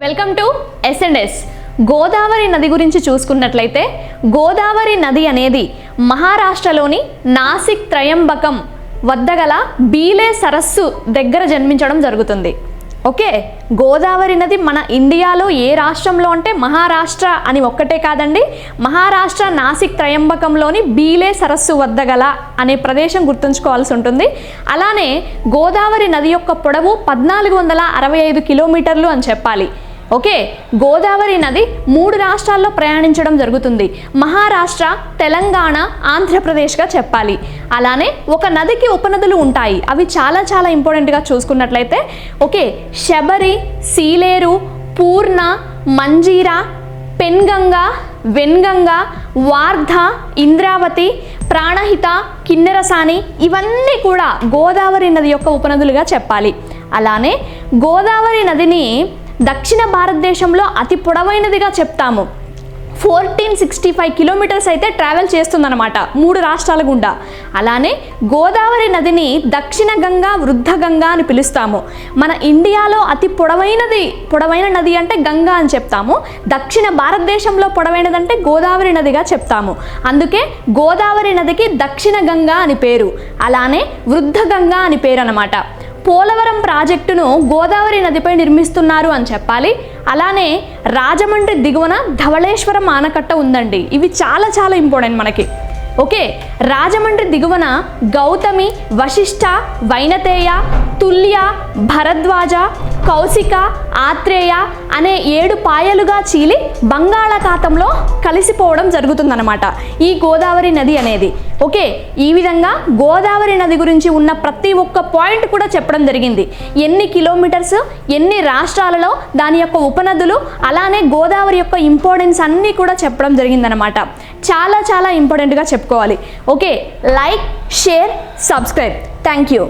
Welcome to S and S Godavari నది గురించి చూసుకున్నట్లయితే గోదావరి నది అనేది మహారాష్ట్రలోని నాసిక్ త్రయంబకం వద్ద గల బీలే సరస్సు దగ్గర జన్మించడం జరుగుతుంది. ఓకే? గోదావరి నది మన ఇండియాలో ఏ రాష్ట్రంలో అంటే మహారాష్ట్ర అని ఒక్కటే కాదండి మహారాష్ట్ర నాసిక్ త్రయంబకంలోని బీలే సరస్సు వద్ద గల అనే ప్రదేశం గుర్తుంచుకోవాల్సి ఉంటుంది. అలానే గోదావరి నది యొక్క పొడవు పద్నాలుగు వందల అరవై ఐదు కిలోమీటర్లు అని చెప్పాలి. ఓకే గోదావరి నది మూడు రాష్ట్రాల్లో ప్రయాణించడం జరుగుతుంది. మహారాష్ట్ర తెలంగాణ ఆంధ్రప్రదేశ్గా చెప్పాలి. అలానే ఒక నదికి ఉపనదులు ఉంటాయి. అవి చాలా చాలా ఇంపార్టెంట్గా చూసుకున్నట్లయితే ఓకే శబరి సీలేరు పూర్ణ మంజీరా పెన్గంగా వెన్గంగా వార్ధ ఇంద్రావతి ప్రాణహిత కిన్నెరసాని ఇవన్నీ కూడా గోదావరి నది యొక్క ఉపనదులుగా చెప్పాలి. అలానే గోదావరి నదిని దక్షిణ భారతదేశంలో అతి పొడవైనదిగా చెప్తాము. ఫోర్టీన్ సిక్స్టీ ఫైవ్ కిలోమీటర్స్ అయితే ట్రావెల్ చేస్తుందన్నమాట మూడు రాష్ట్రాల గుండా. అలానే గోదావరి నదిని దక్షిణ గంగా వృద్ధ గంగా అని పిలుస్తాము. మన ఇండియాలో అతి పొడవైనది పొడవైన నది అంటే గంగా అని చెప్తాము. దక్షిణ భారతదేశంలో పొడవైనదంటే గోదావరి నదిగా చెప్తాము. అందుకే గోదావరి నదికి దక్షిణ గంగా అని పేరు. అలానే వృద్ధ గంగా అని పేరు అనమాట పోలవరం ప్రాజెక్టును గోదావరి నదిపై నిర్మిస్తున్నారు అని చెప్పాలి. అలానే రాజమండ్రి దిగువన ధవళేశ్వరం ఆనకట్ట ఉందండి. ఇవి చాలా చాలా ఇంపార్టెంట్ మనకి. ఓకే రాజమండ్రి దిగువన గౌతమి వశిష్ఠ వైనతేయ తుల్య భరద్వాజ కౌశిక ఆత్రేయ అనే ఏడు పాయలుగా చీలి బంగాళాఖాతంలో కలిసిపోవడం జరుగుతుందన్నమాట. ఈ గోదావరి నది అనేది. ఓకే ఈ విధంగా గోదావరి నది గురించి ఉన్న ప్రతి ఒక్క పాయింట్ కూడా చెప్పడం జరిగింది. ఎన్ని కిలోమీటర్స్ ఎన్ని రాష్ట్రాలలో దాని యొక్క ఉపనదులు అలానే గోదావరి యొక్క ఇంపార్టెన్స్ అన్నీ కూడా చెప్పడం జరిగిందనమాట చాలా చాలా ఇంపార్టెంట్గా చెప్పుకోవాలి. Okay like share subscribe. Thank you